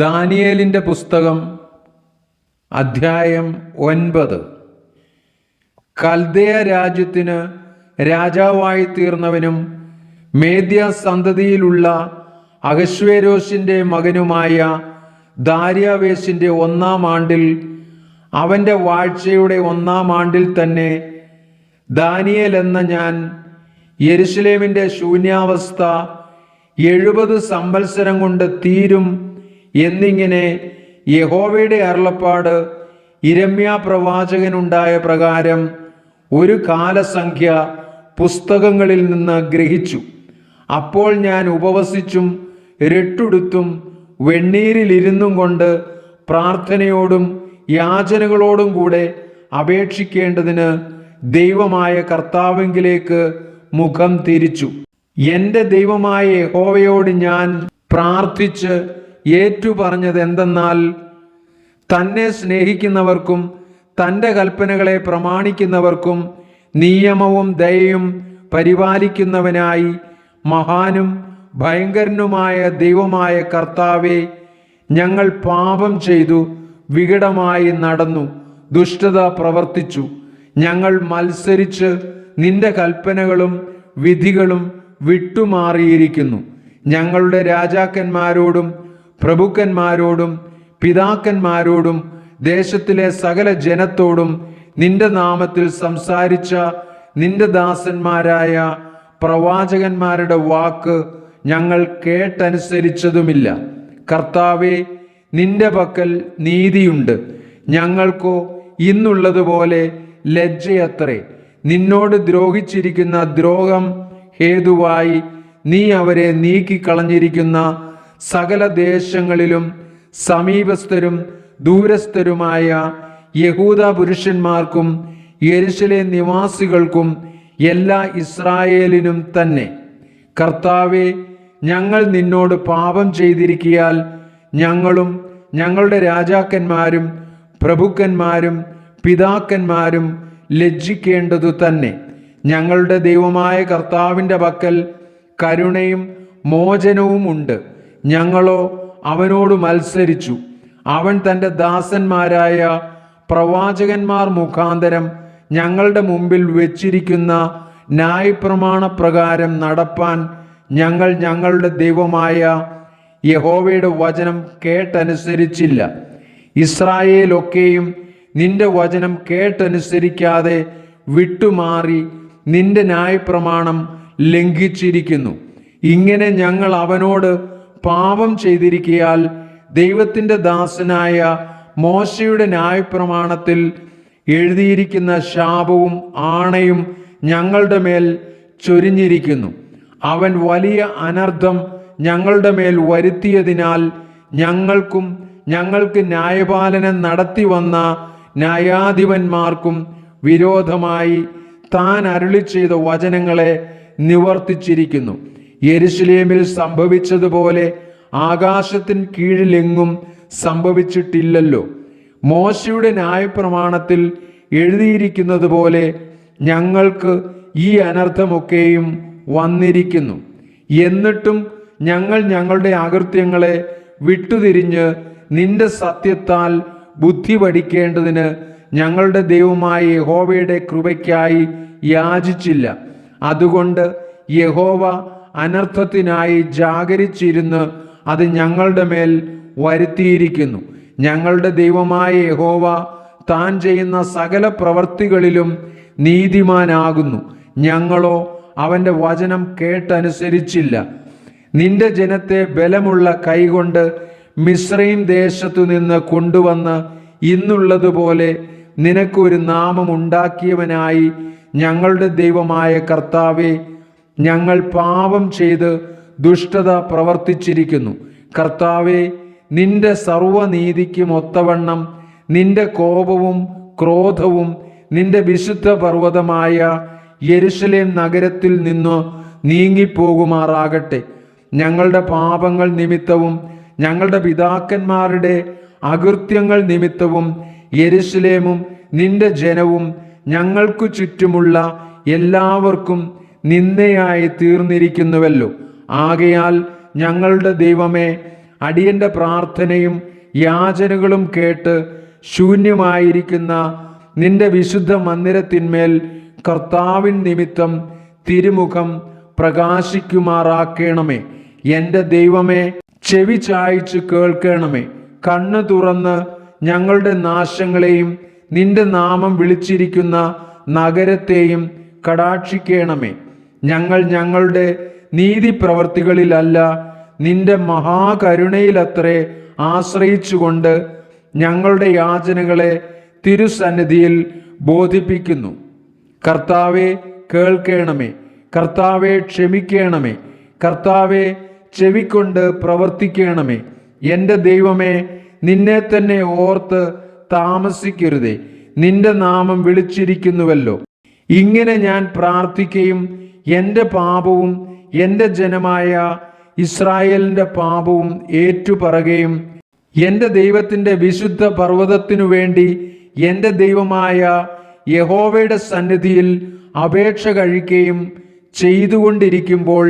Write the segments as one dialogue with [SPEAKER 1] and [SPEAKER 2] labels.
[SPEAKER 1] ദാനിയേലിന്റെ പുസ്തകം അധ്യായം ഒൻപത്. കൽദേയ രാജ്യത്തിന് രാജാവായി തീർന്നവനും മേദ്യ സന്തതിയിലുള്ള അഹശ്വേരോഷിന്റെ മകനുമായ ദാര്യാവേശിന്റെ ഒന്നാം ആണ്ടിൽ അവന്റെ വാഴ്ചയുടെ ഒന്നാം ആണ്ടിൽ തന്നെ ദാനിയേൽ എന്ന ഞാൻ യെരുശലേമിന്റെ ശൂന്യാവസ്ഥ എഴുപത് സംവത്സരം കൊണ്ട് തീരും എന്നിങ്ങനെ യഹോവയുടെ അരുളപ്പാട് ഇരമ്യാ പ്രവാചകനുണ്ടായ പ്രകാരം ഒരു കാലസംഖ്യ പുസ്തകങ്ങളിൽ നിന്ന് ഗ്രഹിച്ചു. അപ്പോൾ ഞാൻ ഉപവസിച്ചും രട്ടുടുത്തും വെണ്ണീരിലിരുന്നും കൊണ്ട് പ്രാർത്ഥനയോടും യാചനകളോടും കൂടെ അപേക്ഷിക്കേണ്ടതിന് ദൈവമായ കർത്താവെങ്കിലേക്ക് മുഖം തിരിച്ചു. എന്റെ ദൈവമായ യഹോവയോട് ഞാൻ പ്രാർത്ഥിച്ച് ഏറ്റു പറഞ്ഞത് എന്തെന്നാൽ തന്നെ സ്നേഹിക്കുന്നവർക്കും തന്റെ കൽപ്പനകളെ പ്രമാണിക്കുന്നവർക്കും നിയമവും ദയയും പരിപാലിക്കുന്നവനായി മഹാനും ഭയങ്കരനുമായ ദൈവമായ കർത്താവെ ഞങ്ങൾ പാപം ചെയ്തു വികടമായി നടന്നു ദുഷ്ടത പ്രവർത്തിച്ചു. ഞങ്ങൾ മത്സരിച്ച് നിന്റെ കൽപ്പനകളും വിധികളും വിട്ടുമാറിയിരിക്കുന്നു. ഞങ്ങളുടെ രാജാക്കന്മാരോടും പ്രഭുക്കന്മാരോടും പിതാക്കന്മാരോടും ദേശത്തിലെ സകല ജനത്തോടും നിന്റെ നാമത്തിൽ സംസാരിച്ച നിന്റെ ദാസന്മാരായ പ്രവാചകന്മാരുടെ വാക്ക് ഞങ്ങൾ കേട്ടനുസരിച്ചതുമില്ല. കർത്താവെ നിന്റെ പക്കൽ നീതിയുണ്ട്. ഞങ്ങൾക്കോ ഇന്നുള്ളതുപോലെ ലജ്ജയത്രേ. നിന്നോട് ദ്രോഹിച്ചിരിക്കുന്ന ദ്രോഹം ഹേതുവായി നീ അവരെ നീക്കിക്കളഞ്ഞിരിക്കുന്ന സകല ദേശങ്ങളിലും സമീപസ്ഥരും ദൂരസ്ഥരുമായ യഹൂദ പുരുഷന്മാർക്കും യെരുശലേം നിവാസികൾക്കും എല്ലാ ഇസ്രായേലിനും തന്നെ. കർത്താവെ ഞങ്ങൾ നിന്നോട് പാപം ചെയ്തിരിക്കിയാൽ ഞങ്ങളും ഞങ്ങളുടെ രാജാക്കന്മാരും പ്രഭുക്കന്മാരും പിതാക്കന്മാരും ലജ്ജിക്കേണ്ടതു തന്നെ. ഞങ്ങളുടെ ദൈവമായ കർത്താവിന്റെ പക്കൽ കരുണയും മോചനവും ഉണ്ട് ഞങ്ങളോ അവനോട് മത്സരിച്ചു. അവൻ തന്റെ ദാസന്മാരായ പ്രവാചകന്മാർ മുഖാന്തരം ഞങ്ങളുടെ മുമ്പിൽ വെച്ചിരിക്കുന്ന ന്യായപ്രമാണ പ്രകാരം നടപ്പാൻ ഞങ്ങൾ ഞങ്ങളുടെ ദൈവമായ യഹോവയുടെ വചനം കേട്ടനുസരിച്ചില്ല. ഇസ്രായേലൊക്കെയും നിന്റെ വചനം കേട്ടനുസരിക്കാതെ വിട്ടുമാറി നിന്റെ ന്യായപ്രമാണം ലംഘിച്ചിരിക്കുന്നു. ഇങ്ങനെ ഞങ്ങൾ അവനോട് പാപം ചെയ്തിരിക്കയാൽ ദൈവത്തിന്റെ ദാസനായ മോശയുടെ ന്യായപ്രമാണത്തിൽ എഴുതിയിരിക്കുന്ന ശാപവും ആണയും ഞങ്ങളുടെ മേൽ ചൊരിഞ്ഞിരിക്കുന്നു. അവൻ വലിയ അനർത്ഥം ഞങ്ങളുടെ മേൽ വരുത്തിയതിനാൽ ഞങ്ങൾക്കും ഞങ്ങൾക്ക് ന്യായപാലനം നടത്തി വന്ന ന്യായാധിപന്മാർക്കും വിരോധമായി താൻ അരുളി ചെയ്ത വചനങ്ങളെ നിവർത്തിച്ചിരിക്കുന്നു. യെരുശലേമിൽ സംഭവിച്ചതുപോലെ ആകാശത്തിന് കീഴിലെങ്ങും സംഭവിച്ചിട്ടില്ലല്ലോ. മോശയുടെ ന്യായപ്രമാണത്തിൽ എഴുതിയിരിക്കുന്നത് പോലെ ഞങ്ങൾക്ക് ഈ അനർത്ഥമൊക്കെയും വന്നിരിക്കുന്നു. എന്നിട്ടും ഞങ്ങൾ ഞങ്ങളുടെ അകൃത്യങ്ങളെ വിട്ടുതിരിഞ്ഞ് നിന്റെ സത്യത്താൽ ബുദ്ധി പഠിക്കേണ്ടതിന് ഞങ്ങളുടെ ദൈവമായ യഹോവയുടെ കൃപയ്ക്കായി യാചിച്ചില്ല. അതുകൊണ്ട് യഹോവ അനർത്ഥത്തിനായി ജാഗരിച്ചിരുന്ന് അത് ഞങ്ങളുടെ മേൽ വരുത്തിയിരിക്കുന്നു. ഞങ്ങളുടെ ദൈവമായ യഹോവ താൻ ചെയ്യുന്ന സകല പ്രവർത്തികളിലും നീതിമാനാകുന്നു. ഞങ്ങളോ അവന്റെ വചനം കേട്ടനുസരിച്ചില്ല. നിന്റെ ജനത്തെ ബലമുള്ള കൈകൊണ്ട് മിശ്രയും ദേശത്തു നിന്ന് കൊണ്ടുവന്ന് ഇന്നുള്ളതുപോലെ നിനക്കൊരു നാമം ഉണ്ടാക്കിയവനായി ഞങ്ങളുടെ ദൈവമായ കർത്താവെ ഞങ്ങൾ പാപം ചെയ്ത് ദുഷ്ടത പ്രവർത്തിച്ചിരിക്കുന്നു. കർത്താവെ നിന്റെ സർവനീതിക്കും ഒത്തവണ്ണം നിന്റെ കോപവും ക്രോധവും നിന്റെ വിശുദ്ധ പർവതമായ യരുഷലേം നഗരത്തിൽ നിന്നു നീങ്ങിപ്പോകുമാറാകട്ടെ. ഞങ്ങളുടെ പാപങ്ങൾ നിമിത്തവും ഞങ്ങളുടെ പിതാക്കന്മാരുടെ അകൃത്യങ്ങൾ നിമിത്തവും യരുഷലേമും നിന്റെ ജനവും ഞങ്ങൾക്കു ചുറ്റുമുള്ള എല്ലാവർക്കും നിന്ദയായി തീർന്നിരിക്കുന്നുവല്ലോ. ആകയാൽ ഞങ്ങളുടെ ദൈവമേ അടിയന്റെ പ്രാർത്ഥനയും യാചനകളും കേട്ട് ശൂന്യമായിരിക്കുന്ന നിന്റെ വിശുദ്ധ മന്ദിരത്തിന്മേൽ കർത്താവിൻ നിമിത്തം തിരുമുഖം പ്രകാശിക്കുമാറാക്കണമേ. എന്റെ ദൈവമേ ചെവി ചായച്ചു കേൾക്കണമേ. കണ്ണു തുറന്ന് ഞങ്ങളുടെ നാശങ്ങളെയും നിന്റെ നാമം വിളിച്ചിരിക്കുന്ന നഗരത്തെയും കടാക്ഷിക്കണമേ. ഞങ്ങൾ ഞങ്ങളുടെ നീതി പ്രവർത്തികളിലല്ല നിന്റെ മഹാകരുണയിലത്രേ ആശ്രയിച്ചുകൊണ്ട് ഞങ്ങളുടെ യാചനകളെ തിരുസന്നിധിയിൽ ബോധിപ്പിക്കുന്നു. കർത്താവെ കേൾക്കണമേ. കർത്താവെ ക്ഷമിക്കണമേ. കർത്താവെ ചെവിക്കൊണ്ട് പ്രവർത്തിക്കണമേ. എന്റെ ദൈവമേ നിന്നെ തന്നെ ഓർത്ത് താമസിക്കരുതേ. നിന്റെ നാമം വിളിച്ചിരിക്കുന്നുവല്ലോ. ഇങ്ങനെ ഞാൻ പ്രാർത്ഥിക്കുകയും എന്റെ പാപവും എന്റെ ജനമായ ഇസ്രായേലിന്റെ പാപവും ഏറ്റുപറകയും എന്റെ ദൈവത്തിന്റെ വിശുദ്ധ പർവതത്തിനു വേണ്ടി എന്റെ ദൈവമായ യഹോവയുടെ സന്നിധിയിൽ അപേക്ഷ കഴിക്കുകയും ചെയ്തുകൊണ്ടിരിക്കുമ്പോൾ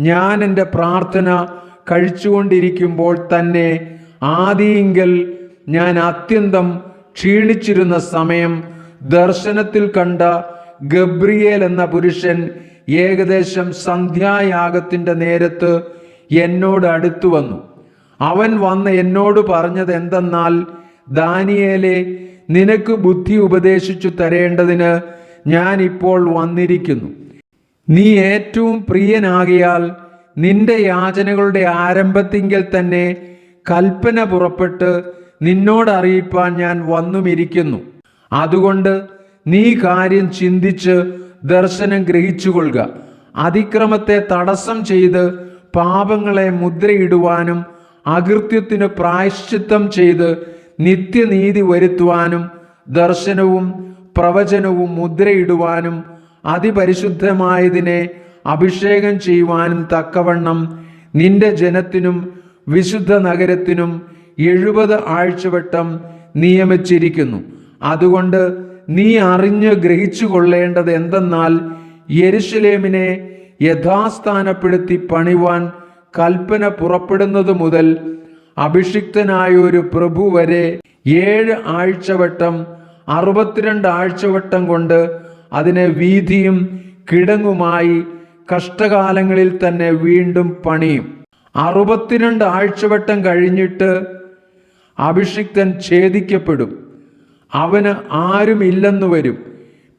[SPEAKER 1] ഞാൻ എന്റെ പ്രാർത്ഥന കഴിച്ചുകൊണ്ടിരിക്കുമ്പോൾ തന്നെ ആദിയെങ്കിൽ ഞാൻ അത്യന്തം ക്ഷീണിച്ചിരുന്ന സമയം ദർശനത്തിൽ കണ്ട ഗബ്രിയേൽ എന്ന പുരുഷൻ ഏകദേശം സന്ധ്യായാഗത്തിന്റെ നേരത്ത് എന്നോട് അടുത്തു വന്നു. അവൻ വന്ന് എന്നോട് പറഞ്ഞത് എന്തെന്നാൽ ദാനിയേലെ നിനക്ക് ബുദ്ധി ഉപദേശിച്ചു തരേണ്ടതിന് ഞാൻ ഇപ്പോൾ വന്നിരിക്കുന്നു. നീ ഏറ്റവും പ്രിയനാകിയാൽ നിന്റെ യാചനകളുടെ ആരംഭത്തിങ്കിൽ തന്നെ കൽപ്പന പുറപ്പെട്ട് നിന്നോട് അറിയിപ്പാൻ ഞാൻ വന്നുമിരിക്കുന്നു. അതുകൊണ്ട് നീ കാര്യം ചിന്തിച്ച് ദർശനം ഗ്രഹിച്ചുകൊള്ളുക. അതിക്രമത്തെ തടസ്സം ചെയ്ത് പാപങ്ങളെ മുദ്രയിടുവാനും അകൃത്യത്തിന് പ്രായശ്ചിത്തം ചെയ്ത് നിത്യനീതി വരുത്തുവാനും ദർശനവും പ്രവചനവും മുദ്രയിടുവാനും അതിപരിശുദ്ധമായതിനെ അഭിഷേകം ചെയ്യുവാനും തക്കവണ്ണം നിന്റെ ജനത്തിനും വിശുദ്ധ നഗരത്തിനും എഴുപത് ആഴ്ചവട്ടം നിയമിച്ചിരിക്കുന്നു. അതുകൊണ്ട് നീ അറിഞ്ഞ് ഗ്രഹിച്ചു കൊള്ളേണ്ടത് എന്തെന്നാൽ യെരുശലേമിനെ യഥാസ്ഥാനപ്പെടുത്തി പണിവാൻ കൽപ്പന പുറപ്പെടുന്നത് മുതൽ അഭിഷിക്തനായ ഒരു പ്രഭു വരെ ഏഴ് ആഴ്ചവട്ടം അറുപത്തിരണ്ട് ആഴ്ചവട്ടം കൊണ്ട് അതിനെ വീതിയും കിടങ്ങുമായി കഷ്ടകാലങ്ങളിൽ തന്നെ വീണ്ടും പണിയും. അറുപത്തിരണ്ട് ആഴ്ചവട്ടം കഴിഞ്ഞിട്ട് അഭിഷിക്തൻ ഛേദിക്കപ്പെടും. അവന് ആരുമില്ലെന്നു വരും.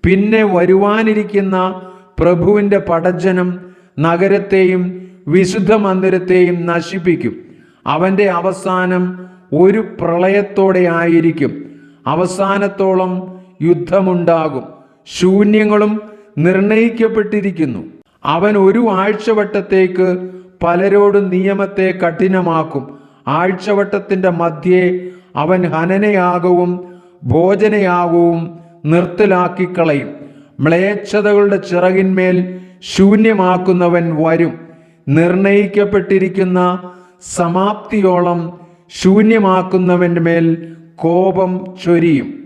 [SPEAKER 1] പിന്നെ വരുവാനിരിക്കുന്ന പ്രഭുവിന്റെ പടജനം നഗരത്തെയും വിശുദ്ധ മന്ദിരത്തെയും നശിപ്പിക്കും. അവന്റെ അവസാനം ഒരു പ്രളയത്തോടെ ആയിരിക്കും. അവസാനത്തോളം യുദ്ധമുണ്ടാകും. ശൂന്യങ്ങളും നിർണയിക്കപ്പെട്ടിരിക്കുന്നു. അവൻ ഒരു ആഴ്ചവട്ടത്തേക്ക് പലരോടും നിയമത്തെ കഠിനമാക്കും. ആഴ്ചവട്ടത്തിന്റെ മധ്യേ അവൻ ഹനനയാകവും ഭോജനയാകവും നിർത്തലാക്കിക്കളയും. മ്ലേച്ഛതകളുടെ ചിറകിന്മേൽ ശൂന്യമാക്കുന്നവൻ വരും. നിർണയിക്കപ്പെട്ടിരിക്കുന്ന സമാപ്തിയോളം ശൂന്യമാക്കുന്നവന്റെ മേൽ കോപം ചൊരിയും.